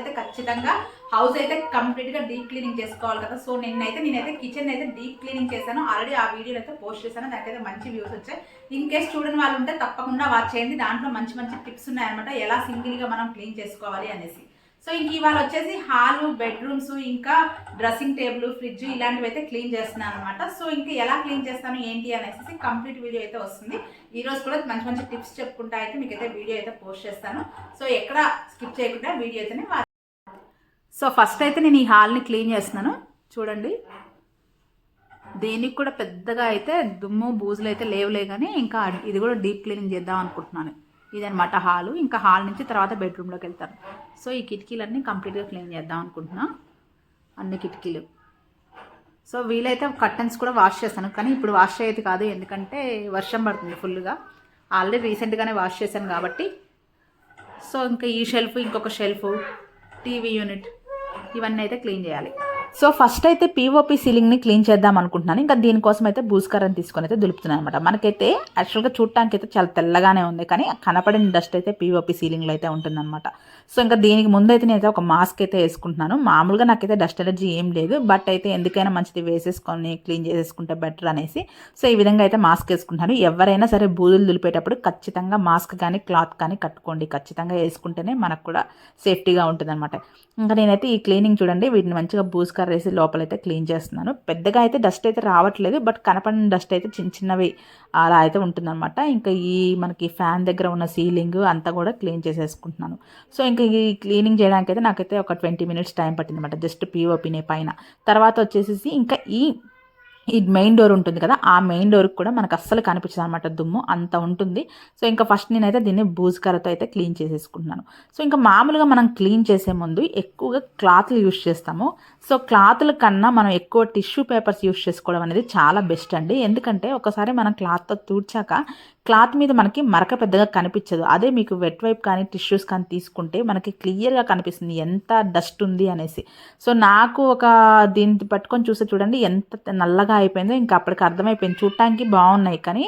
అయితే ఖచ్చితంగా హౌస్ అయితే కంప్లీట్గా డీప్ క్లీనింగ్ చేసుకోవాలి కదా. సో నిన్నైతే నేనైతే కిచెన్ అయితే డీప్ క్లీనింగ్ చేశాను. ఆల్రెడీ ఆ వీడియో అయితే పోస్ట్ చేశాను. దానికైతే మంచి వ్యూస్ వచ్చాయి. ఇన్ కేస్ చూడని వాళ్ళు ఉంటే తప్పకుండా వాచ్ చేయండి. దాంట్లో మంచి మంచి టిప్స్ ఉన్నాయన్నమాట. ఎలా సింగిల్గా మనం క్లీన్ చేసుకోవాలి అనేసి. సో ఇంక ఇవాళ వచ్చేసి హాలు బెడ్రూమ్స్ ఇంకా డ్రెస్సింగ్ టేబుల్ ఫ్రిడ్జ్ ఇలాంటివి అయితే క్లీన్ చేస్తున్నాను అనమాట సో ఇంకా ఎలా క్లీన్ చేస్తాను ఏంటి అనేసి కంప్లీట్ వీడియో అయితే వస్తుంది. ఈ రోజు కూడా మంచి మంచి టిప్స్ చెప్పుకుంటా అయితే మీకు అయితే వీడియో అయితే పోస్ట్ చేస్తాను. సో ఎక్కడ స్కిప్ చేయకుండా వీడియో అయితేనే సో ఫస్ట్ అయితే నేను ఈ హాల్ని క్లీన్ చేస్తున్నాను. చూడండి. దీనికి కూడా పెద్దగా అయితే దుమ్ము బూజులు అయితే లేవులే కానీ ఇంకా ఇది కూడా డీప్ క్లీనింగ్ చేద్దాం అనుకుంటున్నాను. ఇదనమాట హాలు ఇంకా హాల్ నుంచి తర్వాత బెడ్రూమ్లోకి వెళ్తాను. సో ఈ కిటికీలన్నీ కంప్లీట్గా క్లీన్ చేద్దాం అనుకుంటున్నా. అన్ని కిటికీలు. సో వీలైతే కర్టన్స్ కూడా వాష్ చేస్తాను. కానీ ఇప్పుడు వాష్ అయ్యేది కాదు. ఎందుకంటే వర్షం పడుతుంది ఫుల్గా ఆల్రెడీ రీసెంట్గానే వాష్ చేశాను కాబట్టి. సో ఇంకా ఈ షెల్ఫ్ ఇంకొక షెల్ఫ్ టీవీ యూనిట్ ఇవన్నీ అయితే క్లీన్ చేయాలి. సో ఫస్ట్ అయితే పీఓపీ సీలింగ్ని క్లీన్ చేద్దాం అనుకుంటున్నాను. ఇంకా దీనికోసం అయితే బూస్కరం తీసుకొని అయితే దులుపుతున్నాను అనమాట మనకైతే యాక్చువల్గా చూడటానికి అయితే చాలా తెల్లగానే ఉంది కానీ కనపడిన డస్ట్ అయితే పీఓపీ సీలింగ్లో అయితే ఉంటుందన్నమాట. సో ఇంకా దీనికి ముందైతే నేనైతే ఒక మాస్క్ అయితే వేసుకుంటున్నాను. మామూలుగా నాకైతే డస్ట్ ఎలర్జీ ఏం లేదు బట్ అయితే ఎందుకైనా మంచిది వేసేసుకొని క్లీన్ చేసేసుకుంటే బెటర్ అనేసి. సో ఈ విధంగా అయితే మాస్క్ వేసుకుంటున్నాను. ఎవరైనా సరే బూజులు దులిపేటప్పుడు ఖచ్చితంగా మాస్క్ కానీ క్లాత్ కానీ కట్టుకోండి. ఖచ్చితంగా వేసుకుంటేనే మనకు కూడా సేఫ్టీగా ఉంటుందన్నమాట. ఇంకా నేనైతే ఈ క్లీనింగ్ చూడండి వీటిని మంచిగా బూస్కర్ వేసి లోపలైతే క్లీన్ చేస్తున్నాను. పెద్దగా అయితే డస్ట్ అయితే రావట్లేదు బట్ కనపడిన డస్ట్ అయితే చిన్న చిన్నవి అలా అయితే ఉంటుందన్నమాట. ఇంకా ఈ మనకి ఫ్యాన్ దగ్గర ఉన్న సీలింగ్ అంతా కూడా క్లీన్ చేసేసుకుంటున్నాను. సో ఇంకా ఈ క్లీనింగ్ చేయడానికి అయితే నాకైతే ఒక ట్వంటీ మినిట్స్ టైం పట్టింది అనమాట జస్ట్ పీఓపీనే పైన. తర్వాత వచ్చేసి ఇంకా ఈ ఈ మెయిన్ డోర్ ఉంటుంది కదా ఆ మెయిన్ డోర్కి కూడా మనకు అస్సలు కనిపించదు అనమాట దుమ్ము అంత ఉంటుంది. సో ఇంకా ఫస్ట్ నేనైతే దీన్ని బూజుకరతో అయితే క్లీన్ చేసేసుకుంటున్నాను. సో ఇంకా మామూలుగా మనం క్లీన్ చేసే ముందు ఎక్కువగా క్లాత్లు యూస్ చేస్తాము. సో క్లాత్ల కన్నా మనం ఎక్కువ టిష్యూ పేపర్స్ యూస్ చేసుకోవడం అనేది చాలా బెస్ట్ అండి. ఎందుకంటే ఒకసారి మనం క్లాత్తో తూడ్చాక క్లాత్ మీద మనకి మరక పెద్దగా కనిపించదు. అదే మీకు వెట్ వైప్ కానీ టిష్యూస్ కానీ తీసుకుంటే మనకి క్లియర్గా కనిపిస్తుంది ఎంత డస్ట్ ఉంది అనేసి. సో నాకు ఒక దీన్ని పట్టుకొని చూస్తే చూడండి ఎంత నల్లగా అయిపోయిందో ఇంకా అప్పటికి అర్థమైపోయింది. చూడటానికి బాగున్నాయి కానీ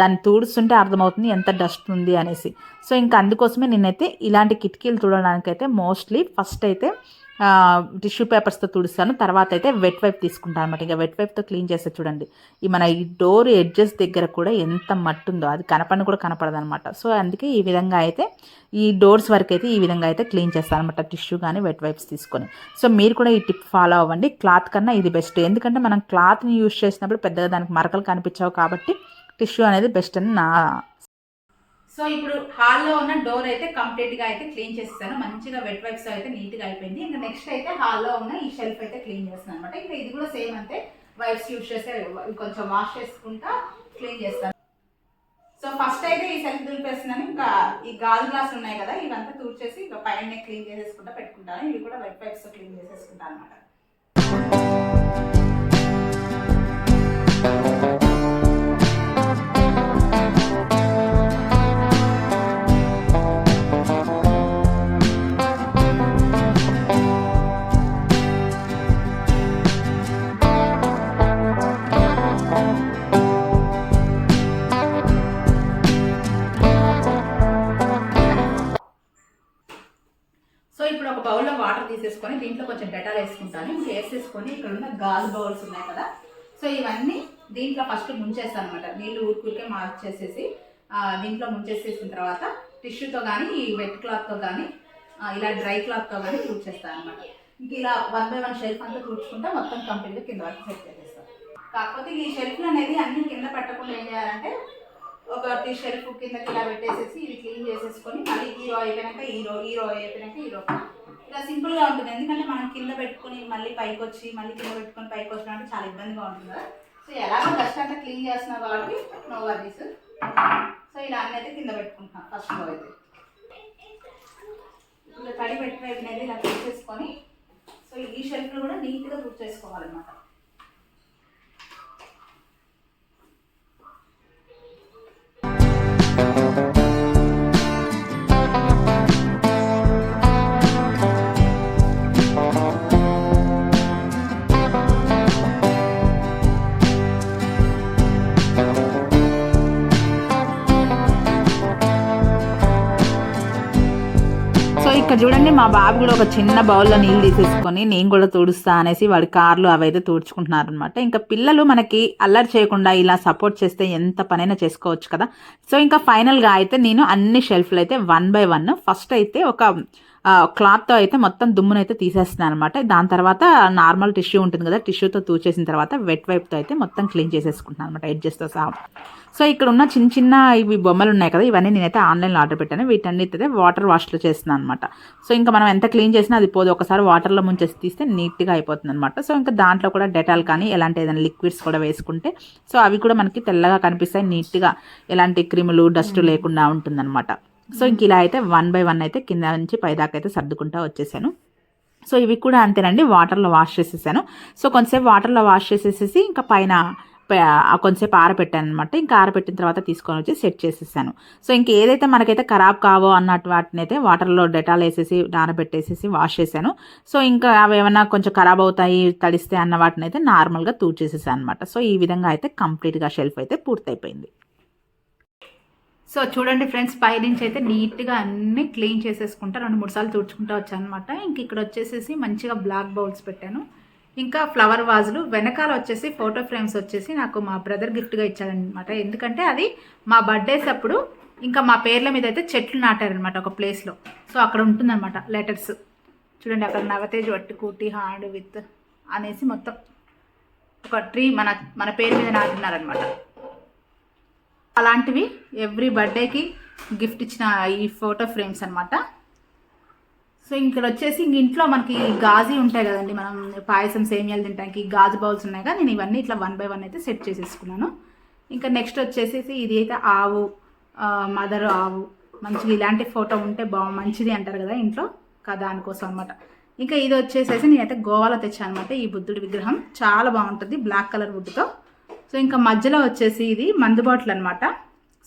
దాన్ని తూడుస్తుంటే అర్థమవుతుంది ఎంత డస్ట్ ఉంది అనేసి. సో ఇంకా అందుకోసమే నేనైతే ఇలాంటి కిటికీలు చూడడానికైతే మోస్ట్లీ ఫస్ట్ అయితే టిష్యూ పేపర్స్తో తుడుస్తాను. తర్వాత అయితే వెట్ వైప్ తీసుకుంటాను అనమాట ఇంకా వెట్ వైప్తో క్లీన్ చేస్తే చూడండి ఈ మన ఈ డోర్ ఎడ్జెస్ దగ్గర కూడా ఎంత మట్టి ఉందో అది కనపని కూడా కనపడదు అనమాట సో అందుకే ఈ విధంగా అయితే ఈ డోర్స్ వరకు అయితే ఈ విధంగా అయితే క్లీన్ చేస్తాను అనమాట టిష్యూ కానీ వెట్ వైప్స్ తీసుకొని. సో మీరు కూడా ఈ టిప్ ఫాలో అవ్వండి. క్లాత్ కన్నా ఇది బెస్ట్ ఎందుకంటే మనం క్లాత్ని యూజ్ చేసినప్పుడు పెద్దగా దానికి మరకలు కనిపించావు కాబట్టి టిష్యూ అనేది బెస్ట్ అని నా సో ఇప్పుడు హాల్లో ఉన్న డోర్ అయితే కంప్లీట్గా అయితే క్లీన్ చేస్తాను మంచిగా వెట్ వైప్స్ అయితే నీట్గా అయిపోయింది. ఇంకా నెక్స్ట్ అయితే హాల్లో ఉన్న ఈ షెల్ఫ్ అయితే క్లీన్ చేస్తాను అనమాట ఇంకా ఇది కూడా సేమ్ అంతే. వైప్స్ యూస్ చేస్తే కొంచెం వాష్ చేసుకుంటా క్లీన్ చేస్తాను. సో ఫస్ట్ అయితే ఈ సెల్ఫ్ దులిపేస్తున్నాను. ఇంకా ఈ గాజు గ్లాస్ ఉన్నాయి కదా ఇవంతా తూర్చేసి ఇంకా పైన క్లీన్ చేసేసుకుంటా పెట్టుకుంటాను. ఇవి కూడా వెట్ వైప్స్ క్లీన్ చేసేసుకుంటాను అనమాట వేసుకుంటాను. ఇంకా వేసేసుకొని ఇక్కడ ఉన్న గాలి బౌల్స్ ఉన్నాయి కదా. సో ఇవన్నీ దీంట్లో ఫస్ట్ ముంచేస్తాను అనమాట నీళ్ళు ఊరికూరికే మార్చేసేసి దీంట్లో ముంచేసేసిన తర్వాత టిష్యూతో కానీ ఈ వెట్ క్లాత్తో కానీ ఇలా డ్రై క్లాత్తో కానీ తూడ్చేస్తాను అనమాట ఇంక ఇలా వన్ బై వన్ షెల్ఫ్ అంతా తూడ్చుకుంటే మొత్తం కంప్లీట్గా కింద వరకు సెట్ చేసేస్తాను కాకపోతే ఈ షెల్ఫ్లు అనేది అన్ని కింద పెట్టకుండా ఏం చేయాలంటే ఒకటి షెల్ఫ్ కిందకి ఇలా పెట్టేసేసి ఇది క్లీన్ చేసేసుకొని మళ్ళీ ఈ రో హీరో ఈ రో ఈ రో ఈ రో. ఇలా సింపుల్గా ఉంటుంది. ఎందుకంటే మనం కింద పెట్టుకొని మళ్ళీ పైకి వచ్చి మళ్ళీ కింద పెట్టుకుని పైకి వచ్చినా అంటే చాలా ఇబ్బందిగా ఉంటుంది కదా. సో ఎలాగో ఫస్ట్ అంతా క్లీన్ చేస్తున్నావు కాబట్టి నో వర్రీస్ సో ఇలా అన్నీ అయితే కింద పెట్టుకుంటున్నాను ఫస్ట్ రో అయితే. ఇలా తడి పెట్టిన ఇలా చేసుకొని సో ఈ షెల్ఫ్లో కూడా నీట్గా చేసుకోవాలన్నమాట. ఇక్కడ చూడండి మా బాబు కూడా ఒక చిన్న బౌల్లో నీళ్ళు తీసేసుకొని నేను కూడా తుడుస్తా అనేసి వాడి కార్లు అవైతే తుడుచుకుంటున్నారు అనమాట ఇంకా పిల్లలు మనకి అల్లరి చేయకుండా ఇలా సపోర్ట్ చేస్తే ఎంత పనైనా చేసుకోవచ్చు కదా. సో ఇంకా ఫైనల్గా అయితే నేను అన్ని షెల్ఫ్లు అయితే వన్ బై వన్ ఫస్ట్ అయితే ఒక క్లాత్తో అయితే మొత్తం దుమ్మునైతే తీసేస్తున్నాను అనమాట దాని తర్వాత నార్మల్ టిష్యూ ఉంటుంది కదా టిష్యూతో తూచేసిన తర్వాత వెట్ వైప్తో అయితే మొత్తం క్లీన్ చేసేసుకుంటున్నాను అనమాట ఎడ్జెస్తో సహా. సో ఇక్కడ ఉన్న చిన్న చిన్న ఇవి బొమ్మలు ఉన్నాయి కదా ఇవన్నీ నేనైతే ఆన్లైన్లో ఆర్డర్ పెట్టాను. వీటన్నిటి వాటర్ వాష్లో చేస్తున్నాను అనమాట సో ఇంకా మనం ఎంత క్లీన్ చేసినా అది పోదు ఒకసారి వాటర్లో ముంచేసి తీస్తే నీట్గా అయిపోతుంది అనమాట సో ఇంకా దాంట్లో కూడా డెటాల్ కానీ ఎలాంటి ఏదైనా లిక్విడ్స్ కూడా వేసుకుంటే సో అవి కూడా మనకి తెల్లగా కనిపిస్తాయి నీట్గా ఎలాంటి క్రిములు డస్ట్ లేకుండా ఉంటుందన్నమాట. సో ఇంక ఇలా అయితే వన్ బై వన్ అయితే కింద నుంచి పైదాకా అయితే సర్దుకుంటా వచ్చేసాను. సో ఇవి కూడా అంతేనండి వాటర్లో వాష్ చేసేసాను. సో కొంతసేపు వాటర్లో వాష్ చేసేసేసి ఇంకా పైన కొంతసేపు ఆరబెట్టాను అనమాట ఇంకా ఆరబెట్టిన తర్వాత తీసుకొని వచ్చి సెట్ చేసేసాను. సో ఇంక ఏదైతే మనకైతే ఖరాబ్ కావో అన్నట్టు వాటిని అయితే వాటర్లో డెటాల్ వేసేసి నానబెట్టేసేసి వాష్ చేశాను. సో ఇంకా అవి ఏమైనా కొంచెం ఖరాబ్ అవుతాయి తడిస్తే అన్న వాటిని అయితే నార్మల్గా తూడ్చేసేసాను అనమాట సో ఈ విధంగా అయితే కంప్లీట్గా షెల్ఫ్ అయితే పూర్తయిపోయింది. సో చూడండి ఫ్రెండ్స్ పైనుంచి అయితే నీట్గా అన్నీ క్లీన్ చేసేసుకుంటా రెండు మూడు సార్లు తుడుచుకుంటా వచ్చానమాట. ఇంక ఇక్కడ వచ్చేసేసి మంచిగా బ్లాక్ బౌల్స్ పెట్టాను. ఇంకా ఫ్లవర్ వాజులు వెనకాల వచ్చేసి ఫోటో ఫ్రేమ్స్ వచ్చేసి నాకు మా బ్రదర్ గిఫ్ట్గా ఇచ్చారనమాట ఎందుకంటే అది మా బర్త్డేస్ అప్పుడు ఇంకా మా పేర్ల మీద అయితే చెట్లు నాటారనమాట ఒక ప్లేస్లో. సో అక్కడ ఉంటుందన్నమాట లెటర్స్. చూడండి అక్కడ నవతేజ్ వట్టుకూటి హార్డ్ విత్ అనేసి మొత్తం ఒక ట్రీ మన మన పేరు మీద నాటున్నారనమాట అలాంటివి ఎవ్రీ బర్త్డేకి గిఫ్ట్ ఇచ్చిన ఈ ఫోటో ఫ్రేమ్స్ అనమాట సో ఇక్కడ వచ్చేసి ఇంక ఇంట్లో మనకి గాజు ఉంటాయి కదండి మనం పాయసం సేమియాలు తినడానికి గాజు బౌల్స్ ఉన్నాయి కదా నేను ఇవన్నీ ఇట్లా వన్ బై వన్ అయితే సెట్ చేసేసుకున్నాను. ఇంకా నెక్స్ట్ వచ్చేసి ఇది అయితే ఆవు మదర్ ఆవు. మంచిగా ఇలాంటి ఫోటో ఉంటే బా మంచిది అంటారు కదా ఇంట్లో కదా దానికోసం అనమాట ఇంకా ఇది వచ్చేసేసి నేనైతే గోవాలో తెచ్చాను అనమాట ఈ బుద్ధుడి విగ్రహం. చాలా బాగుంటుంది బ్లాక్ కలర్ వుడ్తో. సో ఇంకా మధ్యలో వచ్చేసి ఇది మందు బాటిల్ అనమాట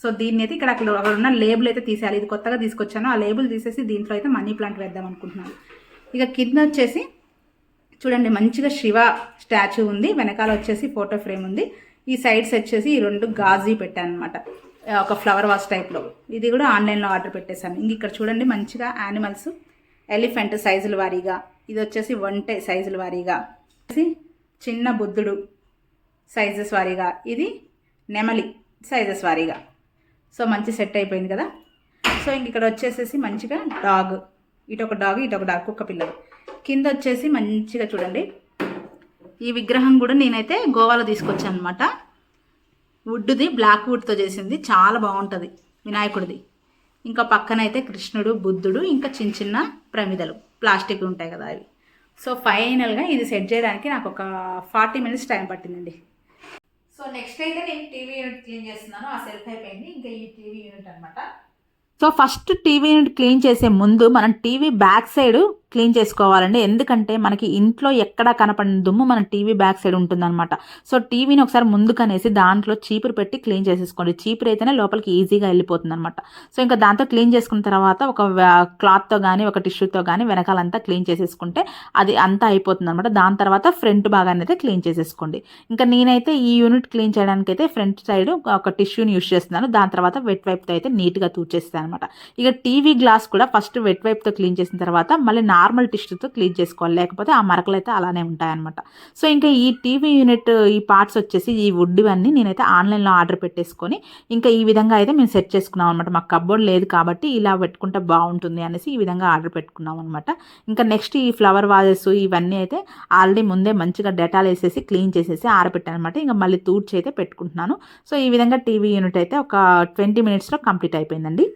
సో దీన్ని అయితే ఇక్కడ అక్కడ అక్కడ ఉన్న లేబుల్ అయితే తీసేయాలి. ఇది కొత్తగా తీసుకొచ్చాను. ఆ లేబుల్ తీసేసి దీంట్లో అయితే మనీ ప్లాంట్ వేద్దాం అనుకుంటున్నాను. ఇక కింద వచ్చేసి చూడండి మంచిగా శివ స్టాచ్యూ ఉంది. వెనకాల వచ్చేసి ఫోటో ఫ్రేమ్ ఉంది. ఈ సైడ్స్ వచ్చేసి ఈ రెండు గాజీ పెట్టాను అనమాట ఒక ఫ్లవర్ వాష్ టైప్లో ఇది కూడా ఆన్లైన్లో ఆర్డర్ పెట్టేశాను. ఇంక ఇక్కడ చూడండి మంచిగా యానిమల్స్ ఎలిఫెంట్ సైజుల వారీగా. ఇది వచ్చేసి వంట సైజుల వారీగా. చిన్న బుద్ధుడు సైజెస్ వారీగా. ఇది నెమలి సైజెస్ వారీగా. సో మంచి సెట్ అయిపోయింది కదా? సో ఇంక ఇక్కడ వచ్చేసేసి మంచిగా డాగ్. ఇటొక డాగ్ ఇటొక డాగ్ కుక్క పిల్లలు. కింద వచ్చేసి మంచిగా చూడండి. ఈ విగ్రహం కూడా నేనైతే గోవాలో తీసుకొచ్చాను అనమాట వుడ్ది బ్లాక్ వుడ్తో చేసింది. చాలా బాగుంటుంది వినాయకుడిది. ఇంకా పక్కనైతే కృష్ణుడు బుద్ధుడు ఇంకా చిన్న చిన్న ప్రమిదలు. ప్లాస్టిక్ ఉంటాయి కదా అవి. సో ఫైనల్గా ఇది సెట్ చేయడానికి నాకు ఒక ఫార్టీ మినిట్స్ టైం పట్టిందండి. సో నెక్స్ట్ అయితే నేను టీవీ యూనిట్ క్లీన్ చేస్తున్నాను. ఆ సెల్ఫ్ అయిపోయింది. ఇంకా ఈ టీవీ యూనిట్ అనమాట so first TV unit clean చేసే ముందు మనం టీవీ బ్యాక్ సైడ్ క్లీన్ చేసుకోవాలండి. ఎందుకంటే మనకి ఇంట్లో ఎక్కడా కనపడిన దుమ్ము మన టీవీ బ్యాక్ సైడ్ ఉంటుందన్నమాట. సో టీవీని ఒకసారి ముందుకనేసి దాంట్లో చీపురు పెట్టి క్లీన్ చేసేసుకోండి. చీపురు అయితేనే లోపలికి ఈజీగా వెళ్ళిపోతుంది అనమాట సో ఇంకా దాంతో క్లీన్ చేసుకున్న తర్వాత ఒక క్లాత్తో కానీ ఒక టిష్యూతో కానీ వెనకాలంతా క్లీన్ చేసేసుకుంటే అది అంతా అయిపోతుంది అనమాట దాని తర్వాత ఫ్రంట్ భాగాన్ని అయితే క్లీన్ చేసేసుకోండి. ఇంకా నేనైతే ఈ యూనిట్ క్లీన్ చేయడానికి అయితే ఫ్రంట్ సైడ్ ఒక టిష్యూని యూస్ చేస్తున్నాను. దాని తర్వాత వెట్ వైప్తో అయితే నీట్గా తూచేస్తాను అనమాట ఇక టీవీ గ్లాస్ కూడా ఫస్ట్ వెట్ వైప్తో క్లీన్ చేసిన తర్వాత మళ్ళీ నార్మల్ టిష్యూతో క్లీన్ చేసుకోవాలి. లేకపోతే ఆ మరకలు అయితే అలానే ఉంటాయన్నమాట. సో ఇంకా ఈ టీవీ యూనిట్ ఈ పార్ట్స్ వచ్చేసి ఈ వుడ్ ఇవన్నీ నేనైతే ఆన్లైన్లో ఆర్డర్ పెట్టేసుకొని ఇంకా ఈ విధంగా అయితే మేము సెట్ చేసుకున్నాం అనమాట మాకు కబ్బోర్డ్ లేదు కాబట్టి ఇలా పెట్టుకుంటే బాగుంటుంది అనేసి ఈ విధంగా ఆర్డర్ పెట్టుకున్నాం అనమాట ఇంకా నెక్స్ట్ ఈ ఫ్లవర్ వాజెస్ ఇవన్నీ అయితే ఆల్రెడీ ముందే మంచిగా డెటాల్ వేసేసి క్లీన్ చేసేసి ఆరబెట్టాను అనమాట ఇంకా మళ్ళీ తూడ్చి అయితే పెట్టుకుంటున్నాను. సో ఈ విధంగా టీవీ యూనిట్ అయితే ఒక ట్వంటీ మినిట్స్లో కంప్లీట్ అయిపోయిందండి.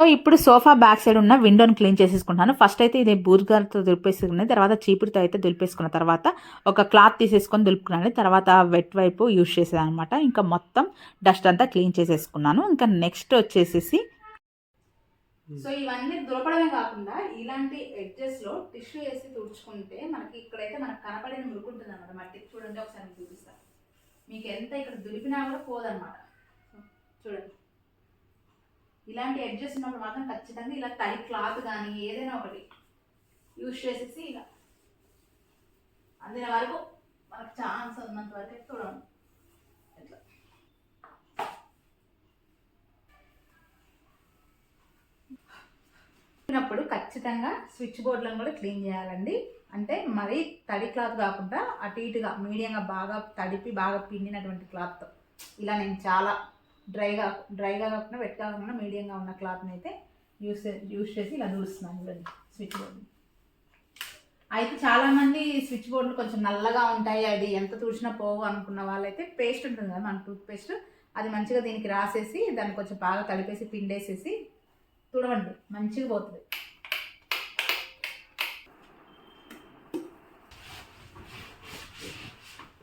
సో ఇప్పుడు సోఫా బ్యాక్ సైడ్ ఉన్న విండోని క్లీన్ చేసేసుకుంటాను. ఫస్ట్ అయితే ఇది బూర్గార్తో దులిపేసుకున్నాను తర్వాత చీపురుతో అయితే దులిపేసుకున్న తర్వాత ఒక క్లాత్ తీసేసుకొని దులుపుకున్నాను. తర్వాత వెట్ వైపు యూజ్ చేసేది అనమాట ఇంకా మొత్తం డస్ట్ అంతా క్లీన్ చేసేసుకున్నాను. ఇంకా నెక్స్ట్ వచ్చేసేసి సో ఇవన్నీ దులపడమే కాకుండా ఇలాంటి ఎడ్జెస్లో టిష్యూ వేసి తుడుచుకుంటే మనకి ఇక్కడైతే మనకు కనపడిన మురుకుంటుంది అనమాట మట్టి చూడండి ఒకసారి చూపిస్తాను మీకు ఎంత ఇక్కడ దులిపినా కూడా పోదన్నమాట. చూడండి. ఇలాంటి ఎడ్జెస్ ఉన్నప్పుడు మాత్రం ఖచ్చితంగా ఇలా తడి క్లాత్ కానీ ఏదైనా ఒకటి యూజ్ చేసేసి ఇలా అందిన వరకు మనకు ఛాన్స్ ఉన్నంత వరకు చూడండి ఇట్లా ఖచ్చితంగా స్విచ్ బోర్డులను కూడా క్లీన్ చేయాలండి. అంటే మరీ తడి క్లాత్ కాకుండా అటు ఇటుగా మీడియంగా బాగా తడిపి బాగా పిండినటువంటి క్లాత్ ఇలా నేను చాలా డ్రైగా డ్రైగా కాకుండా వెట్గా కాకుండా మీడియంగా ఉన్న క్లాత్ని అయితే యూస్ యూస్ చేసి ఇలా దూస్తున్నాను చూడండి స్విచ్ బోర్డు అయితే చాలామంది స్విచ్ బోర్డులు కొంచెం నల్లగా ఉంటాయి అది ఎంత తుడిచినా పోవు అనుకున్న వాళ్ళైతే పేస్ట్ ఉంటుంది కదా మన టూత్ పేస్ట్ అది మంచిగా దీనికి రాసేసి దాన్ని కొంచెం బాగా కలిపేసి పిండేసేసి తుడవండి మంచిగా పోతుంది.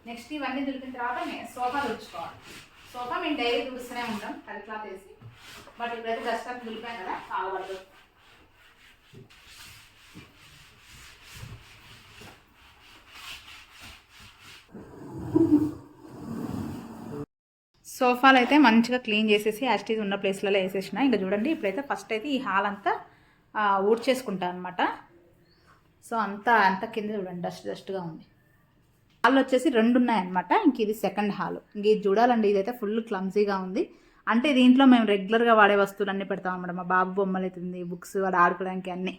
నెక్స్ట్ ఇవన్నీ దులిపిన తర్వాత సోఫా తుడుచుకోవాలి సోఫా మేము డైలీ తుడుస్తూనే ఉంటాం కలి క్లాత్ వేసి. బట్ ఇప్పుడైతే డస్ట్ దులిపాం కదా కావడదు సోఫాలు అయితే మంచిగా క్లీన్ చేసేసి యాస్టీజ్ ఉన్న ప్లేస్లలో వేసేసిన. ఇంకా చూడండి ఇప్పుడైతే ఫస్ట్ అయితే ఈ హాల్ అంతా ఊడ్చేసుకుంటాను అనమాట సో అంతా అంత కింద చూడండి డస్ట్ డస్ట్గా ఉంది. హాల్ వచ్చేసి రెండు ఉన్నాయన్నమాట ఇంక ఇది సెకండ్ హాల్. ఇంక ఇది చూడాలండి ఇదైతే ఫుల్ క్లమ్జీగా ఉంది. అంటే దీంట్లో మేము రెగ్యులర్గా వాడే వస్తువులన్నీ పెడతాం అన్నమాట. మా బాబు బొమ్మలు అవుతుంది బుక్స్ వాడు ఆడుకోవడానికి అన్నీ.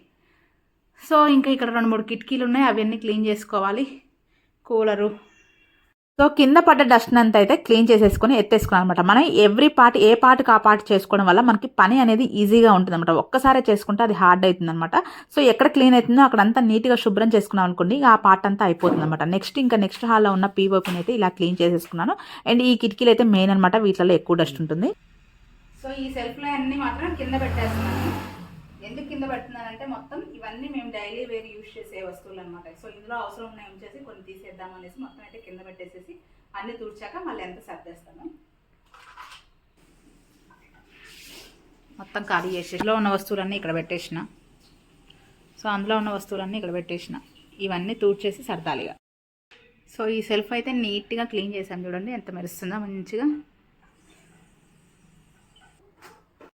సో ఇంకా ఇక్కడ రెండు మూడు కిటికీలు ఉన్నాయి అవన్నీ క్లీన్ చేసుకోవాలి. కూలరు. సో కింద పడ్డ డస్ట్ అంతా అయితే క్లీన్ చేసేసుకొని ఎత్తేసుకున్నాను అనమాట మనం ఎవ్రీ పార్ట్ ఏ పార్ట్కి ఆ పార్ట్ చేసుకోవడం వల్ల మనకి పని అనేది ఈజీగా ఉంటుంది అనమాట ఒక్కసారే చేసుకుంటే అది హార్డ్ అవుతుంది అనమాట సో ఎక్కడ క్లీన్ అవుతుందో అక్కడ అంతా నీట్గా శుభ్రం చేసుకున్నాం అనుకోండి ఆ పార్ట్ అంతా అయిపోతుంది అనమాట నెక్స్ట్ ఇంకా నెక్స్ట్ హాల్లో ఉన్న పీఓపిని అయితే ఇలా క్లీన్ చేసేసుకున్నాను. అండ్ ఈ కిటికీలు అయితే మెయిన్ అనమాట వీటిలో ఎక్కువ డస్ట్ ఉంటుంది. సో ఈ సెల్ఫ్లో అన్ని మాత్రం కింద పెట్టేస్తున్నాను. ఎందుకు కింద పెడుతున్నానంటే మొత్తం ఇవన్నీ మేము డైలీ వేర్ యూజ్ చేసే వస్తువులు అనమాట సో ఇందులో అవసరం ఉన్నాయి ఉంచేసి కొన్ని తీసేద్దాం అనేసి మొత్తం అయితే కింద పెట్టేసేసి అన్ని తుడిచాక మళ్ళీ ఎంత సర్దేస్తాను మొత్తం ఖాళీ చేసేసి ఇందులో ఉన్న వస్తువులన్నీ ఇక్కడ పెట్టేసిన. సో అందులో ఉన్న వస్తువులన్నీ ఇక్కడ పెట్టేసిన. ఇవన్నీ తూడ్చేసి సర్దాలిగా సో ఈ సెల్ఫ్ అయితే నీట్గా క్లీన్ చేసాం చూడండి ఎంత మెరుస్తుందో మంచిగా.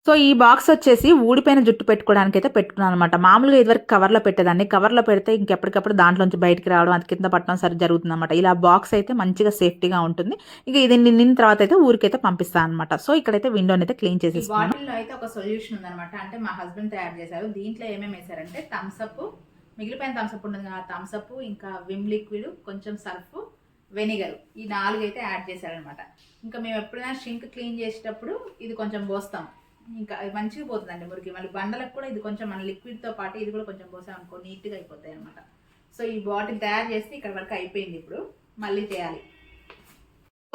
సో ఈ బాక్స్ వచ్చేసి ఊడిపోయిన జుట్టు పెట్టుకోవడానికి అయితే పెట్టుకున్నాను అనమాట మామూలుగా ఇదివరకు కవర్లో పెట్టేదాన్ని. కవర్లో పెడితే ఇంకెప్పటికప్పుడు దాంట్లోంచి బయటికి రావడం అది కింద పట్టడం సరి జరుగుతుంది అనమాట ఇలా బాక్స్ అయితే మంచిగా సేఫ్టీగా ఉంటుంది. ఇక ఇది నిన్న తర్వాత అయితే ఊరికైతే పంపిస్తాను అనమాట సో ఇక్కడైతే విండోని అయితే క్లీన్ చేసేసుకున్నాను. బాటిల్లో అయితే ఒక సొల్యూషన్ ఉందన్నమాట. అంటే మా హస్బెండ్ తయారు చేశారు. దీంట్లో ఏమేమి వేశారంటే థమ్స్అప్ మిగిలిపోయిన థమ్స్అప్ ఉంటుంది కదా థమ్స్అప్ ఇంకా విమ్ లిక్విడ్ కొంచెం సర్ఫ్ వెనిగర్ ఈ నాలుగు అయితే యాడ్ చేశారనమాట ఇంకా మేము ఎప్పుడైనా షింక్ క్లీన్ చేసేటప్పుడు ఇది కొంచెం పోస్తాం. ఇంకా మంచిగా పోతుందండి మురికి. మళ్ళీ బండలకు కూడా ఇది కొంచెం మన లిక్విడ్తో పాటు ఇది కూడా కొంచెం పోసాం అనుకో నీట్గా అయిపోతాయి అనమాట సో ఈ బాటిల్ తయారు చేస్తే ఇక్కడ వరకు అయిపోయింది ఇప్పుడు. మళ్ళీ చేయాలి.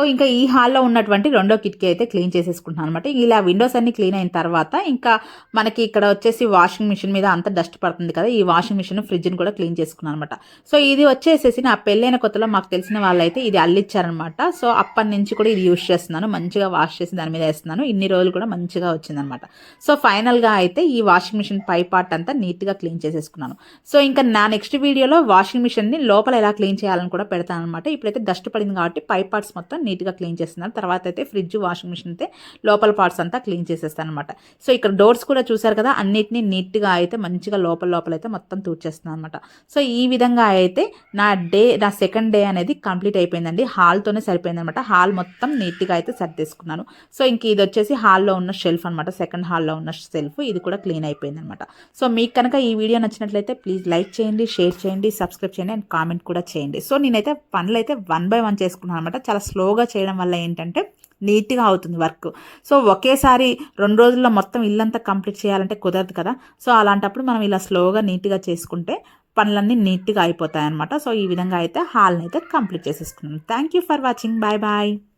సో ఇంకా ఈ హాల్లో ఉన్నటువంటి రెండో కిటికీ అయితే క్లీన్ చేసేసుకుంటున్నాను అనమాట ఇలా విండోస్ అన్ని క్లీన్ అయిన తర్వాత ఇంకా మనకి ఇక్కడ వచ్చేసి వాషింగ్ మిషన్ మీద అంత డస్ట్ పడుతుంది కదా ఈ వాషింగ్ మిషన్ ఫ్రిడ్జ్ని కూడా క్లీన్ చేసుకున్నాను అనమాట సో ఇది వచ్చేసేసి నా పెళ్ళైన కొత్తలో మాకు తెలిసిన వాళ్ళైతే ఇది అల్లిచ్చారనమాట సో అప్పటి నుంచి కూడా ఇది యూస్ చేస్తున్నాను మంచిగా వాష్ చేసి దాని మీద వేస్తున్నాను ఇన్ని రోజులు కూడా మంచిగా వచ్చిందనమాట సో ఫైనల్గా అయితే ఈ వాషింగ్ మిషన్ పై పార్ట్ అంతా నీట్గా క్లీన్ చేసేసుకున్నాను. సో ఇంకా నా నెక్స్ట్ వీడియోలో వాషింగ్ మిషన్ని లోపల ఎలా క్లీన్ చేయాలని కూడా పెడతాను అనమాట ఇప్పుడైతే డస్ట్ పడింది కాబట్టి పై పార్ట్స్ మొత్తం నీట్గా క్లీన్ చేస్తున్నాను తర్వాత అయితే ఫ్రిడ్జ్ వాషింగ్ మిషన్ అయితే లోపల పార్ట్స్ అంతా క్లీన్ చేసేస్తాను అనమాట సో ఇక్కడ డోర్స్ కూడా చూసారు కదా అన్నిటిని నీట్గా అయితే మంచిగా లోపల లోపల అయితే మొత్తం తూర్చేస్తున్నాను అనమాట సో ఈ విధంగా అయితే నా డే నా సెకండ్ డే అనేది కంప్లీట్ అయిపోయిందండి. హాల్తోనే సరిపోయింది అనమాట హాల్ మొత్తం నీట్గా అయితే సర్దేసుకున్నాను. సో ఇంక ఇది వచ్చేసి హాల్లో ఉన్న షెల్ఫ్ అనమాట సెకండ్ హాల్లో ఉన్న సెల్ఫ్ ఇది కూడా క్లీన్ అయిపోయింది అనమాట సో మీకు కనుక ఈ వీడియో నచ్చినట్లయితే ప్లీజ్ లైక్ చేయండి షేర్ చేయండి సబ్స్క్రైబ్ చేయండి అండ్ కామెంట్ కూడా చేయండి. సో నేనైతే పనులు అయితే వన్ బై వన్ చేసుకున్నాను అనమాట చాలా స్లోగా చేయడం వల్ల ఏంటంటే నీట్గా అవుతుంది వర్క్. సో ఒకేసారి రెండు రోజుల్లో మొత్తం ఇల్లంతా కంప్లీట్ చేయాలంటే కుదరదు కదా. సో అలాంటప్పుడు మనం ఇలా స్లోగా నీట్గా చేసుకుంటే పనులన్నీ నీట్గా అయిపోతాయి అనమాట సో ఈ విధంగా అయితే హాల్ని అయితే కంప్లీట్ చేసేసుకున్నాను. Thank you for watching. Bye bye.